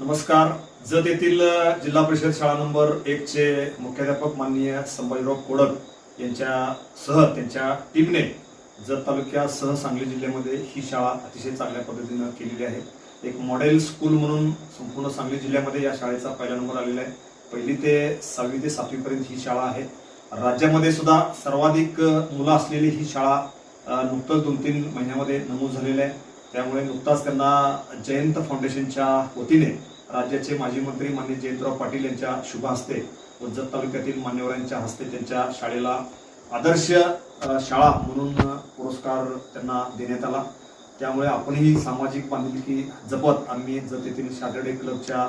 नमस्कार. जत येथील जिल्हा परिषद शाळा नंबर एक चे मुख्याध्यापक माननीय संभाजीराव कोडक यांच्या सह त्यांच्या टीमने जत तालुक्यासह सांगली जिल्ह्यामध्ये ही शाळा अतिशय चांगल्या पद्धतीनं केलेली आहे. एक मॉडेल स्कूल म्हणून संपूर्ण सांगली जिल्ह्यामध्ये या शाळेचा पहिला नंबर आलेला आहे. पहिली ते सहावी ते सातवीपर्यंत ही शाळा आहे. राज्यामध्ये सुद्धा सर्वाधिक मुलं असलेली ही शाळा नुकतंच दोन तीन महिन्यामध्ये नमूद झालेली आहे. त्यामुळे नुकताच त्यांना जयंत फाउंडेशनच्या वतीने राज्याचे माजी मंत्री मान्य जयंतराव पाटील यांच्या शुभ हस्ते व जत तालुक्यातील मान्यवरांच्या हस्ते त्यांच्या शाळेला आदर्श शाळा म्हणून पुरस्कार त्यांना देण्यात आला. त्यामुळे आपणही सामाजिक बांधिलकी जपत आम्ही जत येथील सॅटर्डे क्लबच्या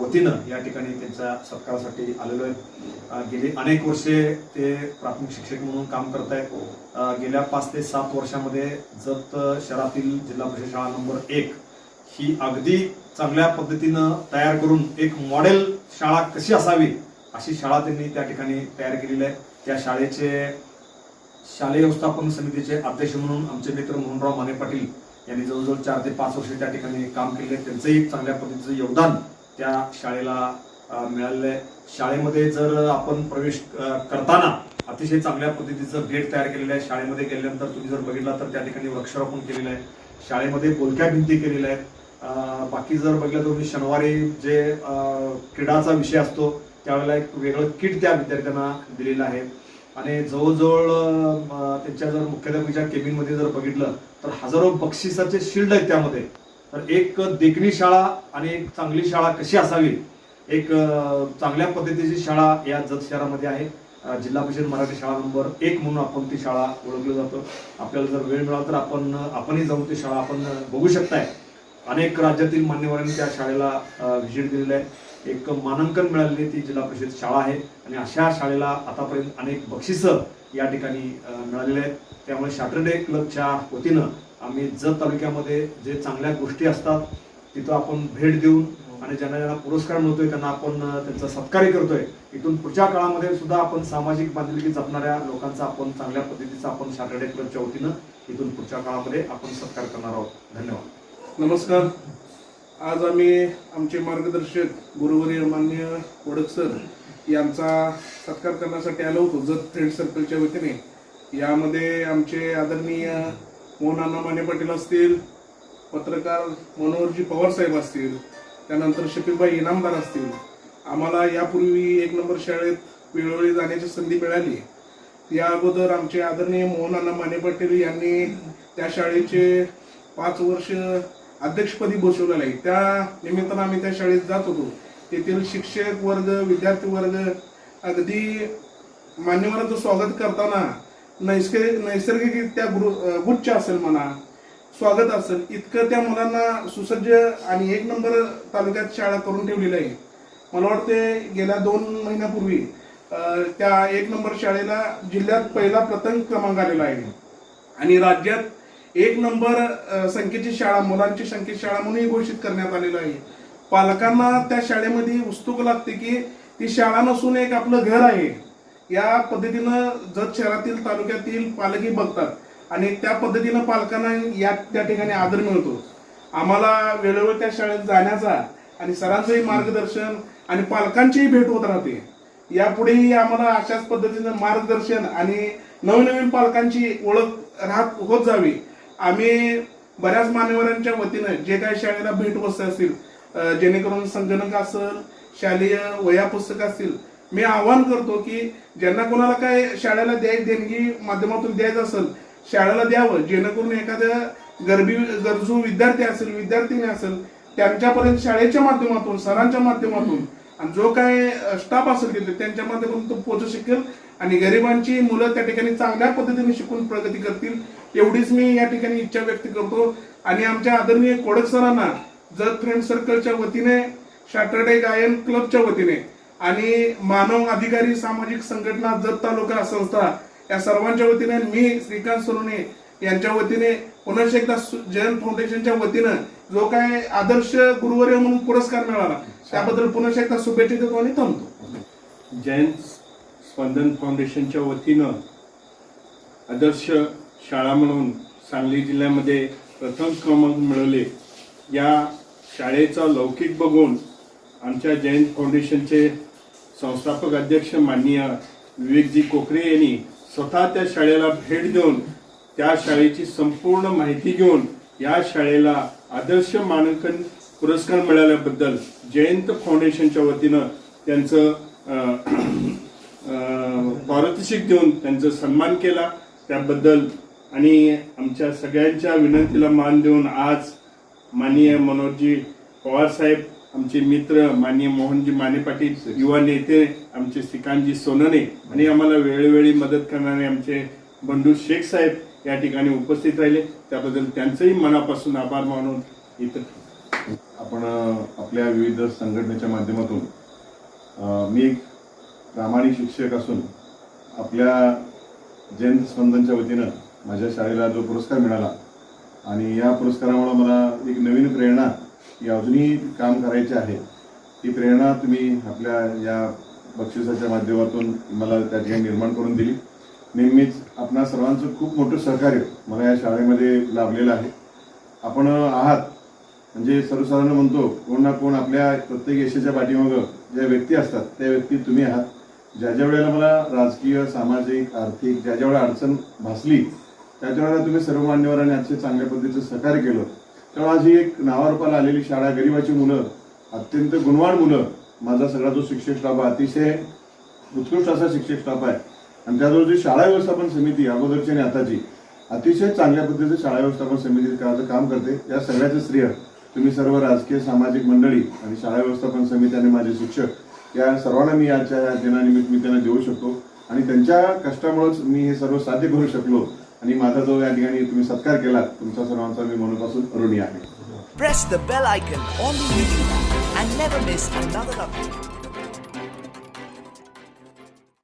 वतीनं या ठिकाणी त्यांच्या सत्कारासाठी आलेलो आहे. गेली अनेक वर्षे ते प्राथमिक शिक्षक म्हणून काम करत आहेत गेल्या पाच ते सात वर्षामध्ये जत शहरातील जिल्हा परिषद शाळा नंबर एक ही अगदी चांगल्या पद्धतीनं तयार करून एक मॉडेल शाळा कशी असावी अशी शाळा त्यांनी त्या ठिकाणी तयार केलेली आहे. त्या शाळेचे शालेय व्यवस्थापन समितीचे अध्यक्ष म्हणून आमचे मित्र मोहनराव माने पाटील यांनी जवळजवळ चार ते पाच वर्ष त्या ठिकाणी काम केले आहे. त्यांचंही चांगल्या पद्धतीचं योगदान त्या शाळेला मिळालेलं आहे. शाळेमध्ये जर आपण प्रवेश करताना अतिशय चांगल्या पद्धतीचं गेट तयार केलेलं आहे. शाळेमध्ये गेल्यानंतर तुम्ही जर बघितला तर त्या ठिकाणी वृक्षारोपण केलेलं आहे. शाळेमध्ये बोलक्या भिंती केलेल्या आहेत. बाकी जर बघितलं तर तुम्ही शनिवारी जे क्रीडाचा विषय असतो त्यावेळेला एक वेगळं किट त्या विद्यार्थ्यांना दिलेलं आहे. आणि जवळजवळ त्यांच्या जर मुख्याध्यापकाच्या केबिनमध्ये जर बघितलं तर हजारो बक्षिसाचे शिल्ड आहेत त्यामध्ये. तर एक देखणी शाळा आणि एक चांगली शाळा कशी असावी? एक चांगल्या पद्धतीची शाळा या जत शहरामध्ये आहे. जिल्हा परिषद मराठी शाळा नंबर एक म्हणून आपण ती शाळा ओळखली जातो. आपल्याला जर वेळ मिळाला तर आपण आपणही जाऊन ती शाळा आपण बघू शकताय. अनेक राज्यातील मान्यवरांनी त्या शाळेला व्हिजिट दिलेलं आहे. एक मानांकन मिळालेली ती जिल्हा परिषद शाळा आहे. आणि अशा शाळेला आतापर्यंत अनेक बक्षिसं या ठिकाणी मिळालेले आहेत. त्यामुळे सॅटर्डे क्लबच्या वतीनं आम्ही जत तालुक्यामध्ये जे चांगल्या गोष्टी असतात तिथं आपण भेट देऊन आणि ज्यांना ज्यांना पुरस्कार मिळतोय त्यांना आपण त्यांचा सत्कारही करतोय. इथून पुढच्या काळामध्ये सुद्धा आपण सामाजिक बांधिलकी जपणाऱ्या लोकांचा आपण चांगल्या पद्धतीचा आपण सॅटरडे क्लबच्या वतीनं इथून पुढच्या काळामध्ये आपण सत्कार करणार आहोत. धन्यवाद. नमस्कार. आज आम्ही आमचे मार्गदर्शक गुरुवर्य मान्य वडक सर यांचा सत्कार करण्यासाठी आलो होतो जत फ्रेंड सर्कलच्या वतीने. यामध्ये आमचे आदरणीय मोहनाना माने पाटील असतील पत्रकार मनोहरजी पवार साहेब असतील त्यानंतर शफीबाई इनामदार असतील. आम्हाला यापूर्वी एक नंबर शाळेत वेळोवेळी जाण्याची संधी मिळाली. या अगोदर आमचे आदरणीय मोहनाना माने पाटील यांनी त्या शाळेचे पाच वर्ष अध्यक्षपदी बसवलेलं आहे. त्या निमित्तानं आम्ही त्या शाळेत जात होतो. तेथील शिक्षक वर्ग विद्यार्थी वर्ग अगदी मान्यवरांचं स्वागत करताना नैसर्गिक नैसर्गिकरित्या गृ गुच्छ असेल म्हणा स्वागत असेल इतकं त्या मुलांना सुसज्ज आणि एक नंबर तालुक्यात शाळा करून ठेवलेली आहे. मला वाटते गेल्या दोन महिन्यापूर्वी त्या एक नंबर शाळेला जिल्ह्यात पहिला प्रथम क्रमांक आलेला आहे. आणि राज्यात एक नंबर संख्येची शाळा मुलांची संख्येची शाळा म्हणूनही घोषित करण्यात आलेलं आहे. पालकांना त्या शाळेमध्ये उत्सुक लागते की ती शाळा नसून एक आपलं घर आहे. या पद्धतीनं जत शहरातील तालुक्यातील पालकही बघतात आणि त्या पद्धतीनं पालकांना या त्या ठिकाणी आदर मिळतो. आम्हाला वेळोवेळी त्या शाळेत जाण्याचा आणि सरांचंही मार्गदर्शन आणि पालकांचीही भेट होत राहते. यापुढेही आम्हाला अशाच पद्धतीनं मार्गदर्शन आणि नवनवीन पालकांची ओळख राहत होत जावी. आम्ही बऱ्याच मान्यवरांच्या वतीनं जे काही शाळेला भेटवस्तू असतील जेणेकरून संगणक असेल शालेय वया पुस्तक असतील मी आवाहन करतो की ज्यांना कोणाला काय शाळेला द्याय देणगी माध्यमातून द्यायचं असेल शाळेला द्यावं. जेणेकरून एखाद्या गरबी गरजू विद्यार्थी असेल विद्यार्थिनी असेल त्यांच्यापर्यंत शाळेच्या माध्यमातून सरांच्या माध्यमातून आणि जो काय स्टाफ असेल तिथे त्यांच्या माध्यमातून तो पोहोचू शकेल आणि गरिबांची मुलं त्या ठिकाणी चांगल्या पद्धतीने शिकून प्रगती करतील. एवढीच मी या ठिकाणी इच्छा व्यक्त करतो. आणि आमच्या आदरणीय कोडक सरांना जत फ्रेंड सर्कलच्या वतीने सॅटरडे गायन क्लबच्या वतीने आणि मानव अधिकारी सामाजिक संघटना जत तालुका संस्था या सर्वांच्या वतीने मी श्रीकांत सोनवणे यांच्या वतीने पुन्हा एकदा सु- जयंत फाउंडेशनच्या वतीनं जो काय आदर्श गुरुवर्य म्हणून पुरस्कार मिळाला त्याबद्दल पुन्हा एकदा शुभेच्छा देतो आणि थांबतो. जयंत स्पंदन फाउंडेशनच्या वतीनं आदर्श शाळा म्हणून सांगली जिल्ह्यामध्ये प्रथम क्रमांक मिळवले. या शाळेचा लौकिक बघून आमच्या जयंत फाउंडेशनचे संस्थापक अध्यक्ष माननीय विवेकजी कोकरे यांनी स्वतः त्या शाळेला भेट देऊन त्या शाळेची संपूर्ण माहिती घेऊन या शाळेला आदर्श मानांकन पुरस्कार मिळाल्याबद्दल जयंत फाउंडेशनच्या वतीनं त्यांचं पारितोषिक देऊन त्यांचा सन्मान केला. त्याबद्दल आणि आमच्या सगळ्यांच्या विनंतीला मान देऊन आज माननीय मनोजजी पवार साहेब आमचे मित्र माननीय मोहनजी माने पाटील युवा नेते आमचे श्रीकांतजी सोनने आणि आम्हाला वेळोवेळी मदत करणारे आमचे बंधू शेख साहेब या ठिकाणी उपस्थित राहिले. त्याबद्दल त्यांचंही मनापासून आभार मानून इथं आपण आपल्या विविध संघटनेच्या माध्यमातून मी एक प्रामाणिक शिक्षक असून आपल्या जयंत स्पंदनच्या वतीनं माझ्या शाळेला जो पुरस्कार मिळाला आणि या पुरस्कारामुळे मला एक नवीन प्रेरणा की अजूनही काम करायचे आहे. ती प्रेरणा तुम्ही आपल्या या बक्षिसाच्या माध्यमातून मला त्या ठिकाणी निर्माण करून दिली. नेहमीच आपणा सर्वांचं खूप मोठं सहकार्य मला या शाळेमध्ये लाभलेलं आहे. आपण आहात. म्हणजे सर्वसाधारण म्हणतो कोण ना कोण आपल्या प्रत्येक यशाच्या पाठीमागं ज्या व्यक्ती असतात त्या व्यक्ती तुम्ही आहात. ज्या ज्या वेळेला मला राजकीय सामाजिक आर्थिक ज्या ज्या वेळेला अडचण भासली त्याच्यावेळेला तुम्ही सर्व मान्यवरांनी अतिशय चांगल्या पद्धतीचं सहकार्य केलं. त्यामुळे आज ही एक नावारूपाला आलेली शाळा गरिबाची मुलं अत्यंत गुणवान मुलं माझा सगळा जो शिक्षक स्टाफ आहे अतिशय उत्कृष्ट असा शिक्षक स्टाफ आहे. आणि त्याजवळ जी शाळा व्यवस्थापन समिती अगोदरची आणि आताची अतिशय चांगल्या पद्धतीचं शाळा व्यवस्थापन समिती काम करते. या सगळ्याचं श्रेय तुम्ही सर्व राजकीय सामाजिक मंडळी आणि शाळा व्यवस्थापन समिती आणि माझे शिक्षक या सर्वांना मी आजच्या या दिनानिमित्त मी त्यांना देऊ शकतो. आणि त्यांच्या कष्टामुळेच मी हे सर्व साध्य करू शकलो. आणि माझा जो या ठिकाणी तुम्ही सत्कार केला तुमचा सर्वांचा मी मनापासून ऋणी आहे Press the bell icon on the YouTube app and never miss another update.